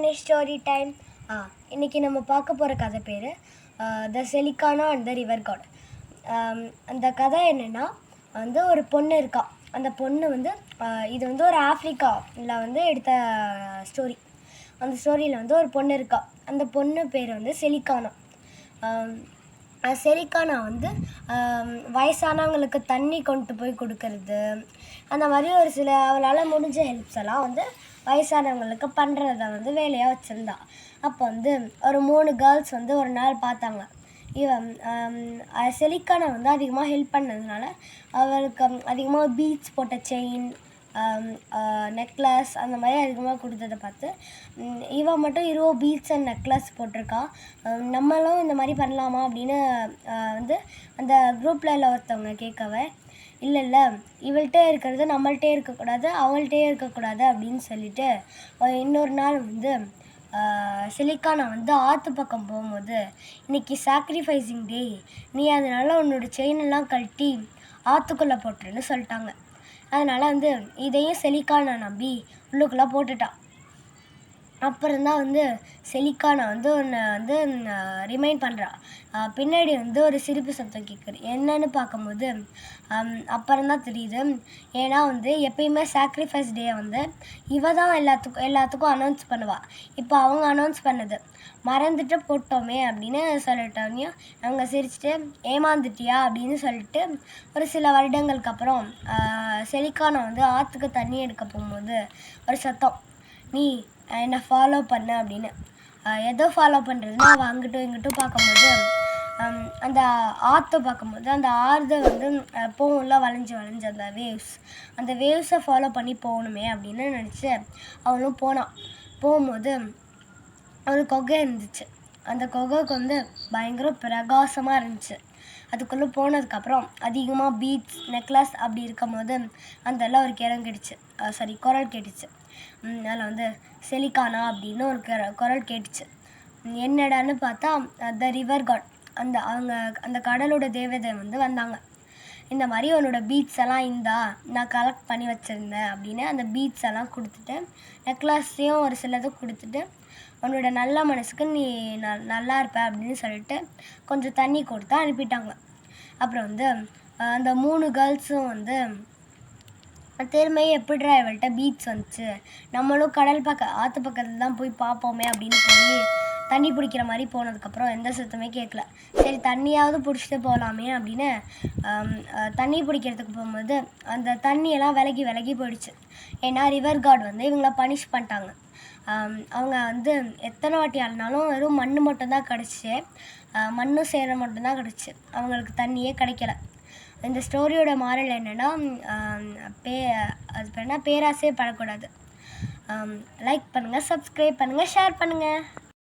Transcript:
மணி story time ஆ. இன்னைக்கு நம்ம பார்க்க போகிற கதை பேர் த செலிகானா அண்ட் த ரிவர் காட் அந்த கதை என்னென்னா வந்து ஒரு பொண்ணு இருக்கா. அந்த பொண்ணு வந்து இது வந்து ஒரு ஆஃப்ரிக்காவில் வந்து எடுத்த ஸ்டோரி அந்த ஸ்டோரியில் வந்து ஒரு பொண்ணு இருக்கா. அந்த பொண்ணு பேர் வந்து செலிகானா செரிக்கா நான் வந்து வயசானவங்களுக்கு தண்ணி கொண்டு போய் கொடுக்கறது அந்த மாதிரி ஒரு சில அவளால் முடிஞ்ச ஹெல்ப்ஸ் எல்லாம் வந்து வயசானவங்களுக்கு பண்ணுறத வந்து வேலையாக வச்சுருந்தா. அப்போ வந்து ஒரு மூணு கேர்ள்ஸ் வந்து ஒரு நாள் பார்த்தாங்க. இவன் செலிக்கானை வந்து அதிகமாக ஹெல்ப் பண்ணதுனால அவளுக்கு அதிகமாக பீட்ஸ் போட்ட செயின் நெக்லஸ் அந்த மாதிரி அதிகமாக கொடுத்ததை பார்த்து இவன் மட்டும் இருபது பீட்ஸ் அண்ட் நெக்லஸ் போட்டிருக்கா. நம்மளும் இந்த மாதிரி பண்ணலாமா அப்படின்னு வந்து அந்த குரூப்பில் உள்ள ஒருத்தவங்க கேட்கவே இல்லை இல்லை இவள்கிட்டே இருக்கிறது நம்மள்கிட்டே இருக்கக்கூடாது அவள்கிட்டே இருக்கக்கூடாது அப்படின்னு சொல்லிட்டு இன்னொரு நாள் வந்து சிலிக்கா நான் வந்து ஆற்று பக்கம் போகும்போது இன்றைக்கி சாக்ரிஃபைசிங் டே நீ அதனால உன்னோட செயின் எல்லாம் கழட்டி ஆற்றுக்குள்ளே போட்டுருன்னு சொல்லிட்டாங்க. அதனால் வந்து இதையும் செலிக்கானா நம்பி உள்ளுக்குள்ளே அப்புறம் தான் வந்து செலிக்கானா வந்து ஒன்று வந்து ரிமைண்ட் பண்ணுறான் பின்னாடி வந்து ஒரு சிரிப்பு சத்தம் கேட்குது என்னன்னு பார்க்கும்போது அப்புறம் தான் தெரியுது. ஏன்னா வந்து எப்பயுமே சாக்ரிஃபைஸ் டே வந்து இவ தான் எல்லாத்துக்கும் எல்லாத்துக்கும் அனௌன்ஸ் பண்ணுவாள் இப்போ அவங்க அனௌன்ஸ் பண்ணது. மறந்துட்டு போட்டோமே அப்படின்னு சொல்லிட்டோன்னே அவங்க சிரிச்சுட்டு ஏமாந்துட்டியா அப்படின்னு சொல்லிட்டு ஒரு சில வருடங்களுக்கு அப்புறம் செலிக்கானை வந்து ஆற்றுக்கு தண்ணி எடுக்க போகும்போது ஒரு சத்தம். நீ என்னை ஃபாலோ பண்ண அப்படின்னு. எதோ ஃபாலோ பண்ணுறதுன்னா அவள் அங்கிட்டும் இங்கிட்டும் பார்க்கும்போது அந்த ஆற்றை பார்க்கும்போது அந்த ஆறுதை வந்து பூவெல்லாம் போகும்ல வளைஞ்சு வளைஞ்சு அந்த வேவ்ஸ் அந்த வேவ்ஸை ஃபாலோ பண்ணி போகணுமே அப்படின்னு நினச்சி அவனும் போனான் போகும்போது ஒரு கொகை இருந்துச்சு. அந்த கொகைக்கு வந்து பயங்கர பிரகாசமாக இருந்துச்சு. அதுக்குள்ளே போனதுக்கப்புறம் அதிகமாக பீட்ஸ் நெக்லஸ் அப்படி இருக்கும்போது அந்த எல்லாம் ஒரு கிரம் கேட்டுச்சு. சாரி குரல் கேட்டுச்சு. அதில் வந்து செலிகானா அப்படின்னு ஒரு குர- குரல் கேட்டுச்சு. என்னடான்னு பார்த்தா த ரிவர் காட் அந்த அவங்க அந்த கடலோட தேவதை வந்து வந்தாங்க. இந்த மாதிரி உன்னோட பீட்ஸ் எல்லாம் இந்தா நான் கலெக்ட் பண்ணி வச்சுருந்தேன் அப்படின்னு அந்த பீட்ஸ் எல்லாம் கொடுத்துட்டு நெக்லஸையும் ஒரு சிலதும் கொடுத்துட்டு உன்னோட நல்ல மனசுக்கு நீ ந நல்லா இருப்ப அப்படின்னு சொல்லிட்டு கொஞ்சம் தண்ணி கொடுத்து அனுப்பிட்டாங்க. அப்புறம் வந்து அந்த மூணு கேர்ள்ஸும் வந்து திரும்பியும் எப்படிடா இவள்கிட்ட பீச் வந்துச்சு? நம்மளும் கடல் பக்கம் ஆற்று பக்கத்தில் தான் போய் பார்ப்போமே அப்படின்னு சொல்லி தண்ணி பிடிக்கிற மாதிரி போனதுக்கப்புறம் எந்த சத்தமே கேட்கல. சரி தண்ணியாவது பிடிச்சிட்டு போகலாமே அப்படின்னு தண்ணி பிடிக்கிறதுக்கு போகும்போது அந்த தண்ணியெல்லாம் விலகி விலகி போயிடுச்சு. ஏன்னா ரிவர் கார்டு வந்து இவங்கள பனிஷ் பண்ணிட்டாங்க. அவங்க வந்து எத்தனை வாட்டி ஆடினாலும் வெறும் மண் மட்டும்தான் கிடச்சிச்சு மண்ணும் சேர மட்டும்தான் கிடச்சி. அவங்களுக்கு தண்ணியே கிடைக்கல. இந்த ஸ்டோரியோட மாறல் என்னென்னா பே அது பேர் என்ன? பேராசையே படக்கூடாது. லைக் பண்ணுங்கள் சப்ஸ்கிரைப் பண்ணுங்கள் ஷேர் பண்ணுங்கள்